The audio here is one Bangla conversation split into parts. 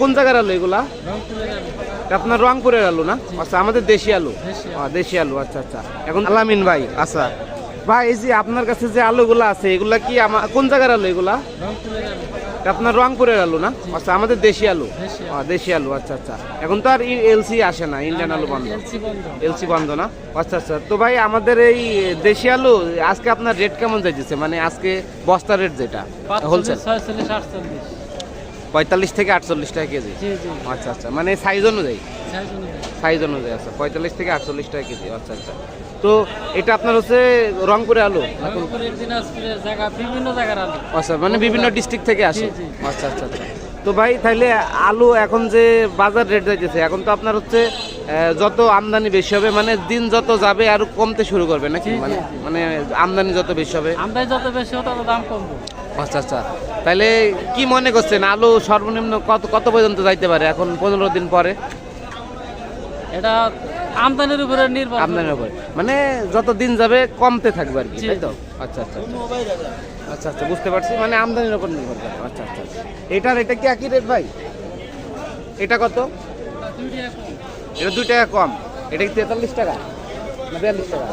কোন জায়গার আলু এগুলা? আপনার রংপুরের আলু না? আচ্ছা আমাদের দেশি আলু। দেশি আলু। আচ্ছা আচ্ছা। এখন আলামিন ভাই আচ্ছা। ভাই এই যে আপনার কাছে যে আলুগুলা আছে এগুলা কি কোন জায়গার আলু এগুলা? আপনার রংপুরের আলু না? আচ্ছা আমাদের দেশি আলু। দেশি আলু। আচ্ছা আচ্ছা। এখন তো আর এলসি আসে না ইন্ডিয়ান আলু বন্ধ। এলসি বন্ধ। না? আচ্ছা আচ্ছা। তো ভাই আমাদের এই দেশি আলু আজকে আপনার রেট কেমন যাইতেছে? মানে আজকে বস্তা রেট যেটা? হোলসেল পঁয়তাল্লিশ থেকে আটচল্লিশ টাকা কেজি? আচ্ছা আচ্ছা। মানে সাইজ অনুযায়ী? সাইজ অনুযায়ী। আচ্ছা। পঁয়তাল্লিশ থেকে আটচল্লিশ টাকা কেজি আচ্ছা আচ্ছা। তো এটা আপনার হচ্ছে রংপুরে আলু? আচ্ছা মানে বিভিন্ন ডিস্ট্রিক্ট থেকে আসে। আচ্ছা আচ্ছা আচ্ছা। তো ভাই তাহলে আলু এখন যে বাজার রেট যাইতেছে এখন তো আপনার হচ্ছে যত আমদানি বেশি হবে মানে দিন যত যাবে আর কমতে শুরু করবে নাকি? মানে মানে আমদানি যত বেশি হবে। আমদানি যত বেশি হবে তত দাম কমবে। আচ্ছা আচ্ছা। তাহলে কি মনে করছেন? আলু সর্বনিম্ন কত কত পর্যন্ত যাইতে পারে এখন পনেরো দিন পরে? এটা আমদানির উপরে নির্ভর আমদানির উপরে। মানে যত দিন যাবে কমতে থাকবে আর কি তাই তো? আচ্ছা আচ্ছা আচ্ছা। আচ্ছা আচ্ছা বুঝতে পারছি। মানে আমদানির উপর নির্ভর করে। আচ্ছা আচ্ছা আচ্ছা। এটার এটা কি একই রেট ভাই? এটা কত? এটা দুই টাকা কম। এটা কি তেতাল্লিশ টাকা? না বিয়াল্লিশ টাকা?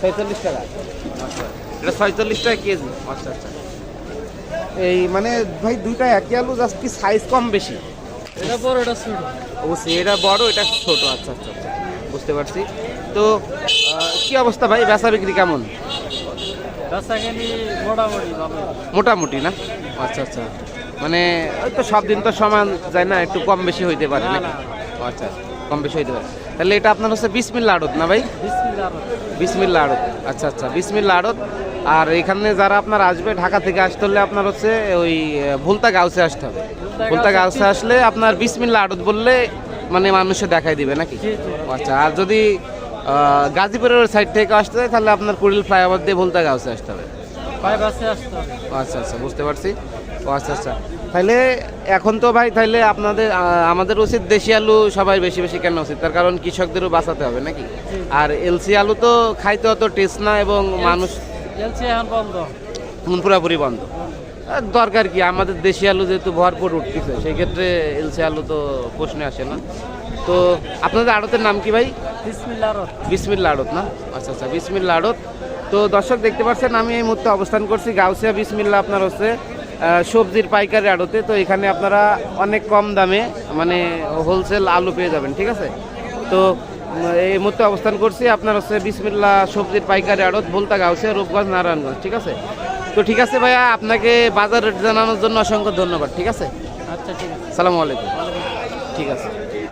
ছয়চল্লিশ টাকা। আচ্ছা। এটা ছয়চল্লিশ টাকা কেজি। আচ্ছা আচ্ছা। এই মানে ভাই দুইটা একই আলু জাস্ট কি সাইজ কম বেশি? এটা বড় এটা ছোট। অবশ্যই এটা বড় এটা ছোট। আচ্ছা আচ্ছা আচ্ছা বুঝতে পারছি। তো কি অবস্থা ভাই? বেচা বিক্রি কেমন? মোটামুটি না? আচ্ছা আচ্ছা। মানে ওই তো সব দিন তো সমান যায় না একটু কম বেশি হইতে পারে নাকি? আচ্ছা কম বেশি হইতে পারে। তাহলে এটা আপনার হচ্ছে বিসমিল্লা আড়ত না ভাই? আর বিসমিল্লা আড়ত। আচ্ছা আচ্ছা বিসমিল্লা আড়ত। আর এখানে যারা আপনার আসবে ঢাকা থেকে আসতে হলে আপনার হচ্ছে ওই ভুলতা গাউসে আসতে হবে। ভুলতা গাউসে আসলে আপনার বিসমিল্লা আড়ত বললে মানে মানুষে দেখাই দিবে নাকি? আচ্ছা আর যদি গাজীপুরের সাইড থেকে আসতে হয় তাহলে আপনার কুড়িল ফ্লাইওভার দিয়ে ভুলতা গাউসে আসতে হবে। আচ্ছা আচ্ছা বুঝতে পারছি। ও আচ্ছা আচ্ছা। তাহলে এখন তো ভাই তাহলে আপনাদের আমাদের উচিত দেশি আলু সবাই বেশি বেশি কেন উচিত। তার কারণ কৃষকদেরও বাঁচাতে হবে নাকি? আর এলসি আলু তো খাইতে অত টেস্ট না এবং মানুষ এলসি এখন বন্ধ। এখন পুরাপুরি বন্ধ। দরকার কি আমাদের দেশি আলু যেহেতু ভরপুর উঠতেছে সেই ক্ষেত্রে এলসি আলু তো প্রশ্নে আসে না। তো আপনাদের আড়তের নাম কি ভাই? বিসমিল্লাহ আর বিসমিল্লা আড়ত না? আচ্ছা আচ্ছা বিসমিল্লা আড়ত তো দর্শক দেখতে পাচ্ছেন আমি এই মুহূর্তে অবস্থান করছি গাউসিয়া বিসমিল্লা আপনার হচ্ছে সবজির পাইকারি আড়তে। তো এখানে আপনারা অনেক কম দামে মানে হোলসেল আলু পেয়ে যাবেন ঠিক আছে? তো এই মুহূর্তে অবস্থান করছি। আপনার হচ্ছে বিসমিল্লা সবজির পাইকারি আড়ত বলতা গাউসে রূপগঞ্জ নারায়ণগঞ্জ ঠিক আছে? তো ঠিক আছে ভাইয়া আপনাকে বাজার রেট জানানোর জন্য অসংখ্য ধন্যবাদ ঠিক আছে? আচ্ছা ঠিক আছে। সালামু আলাইকুম। ঠিক আছে।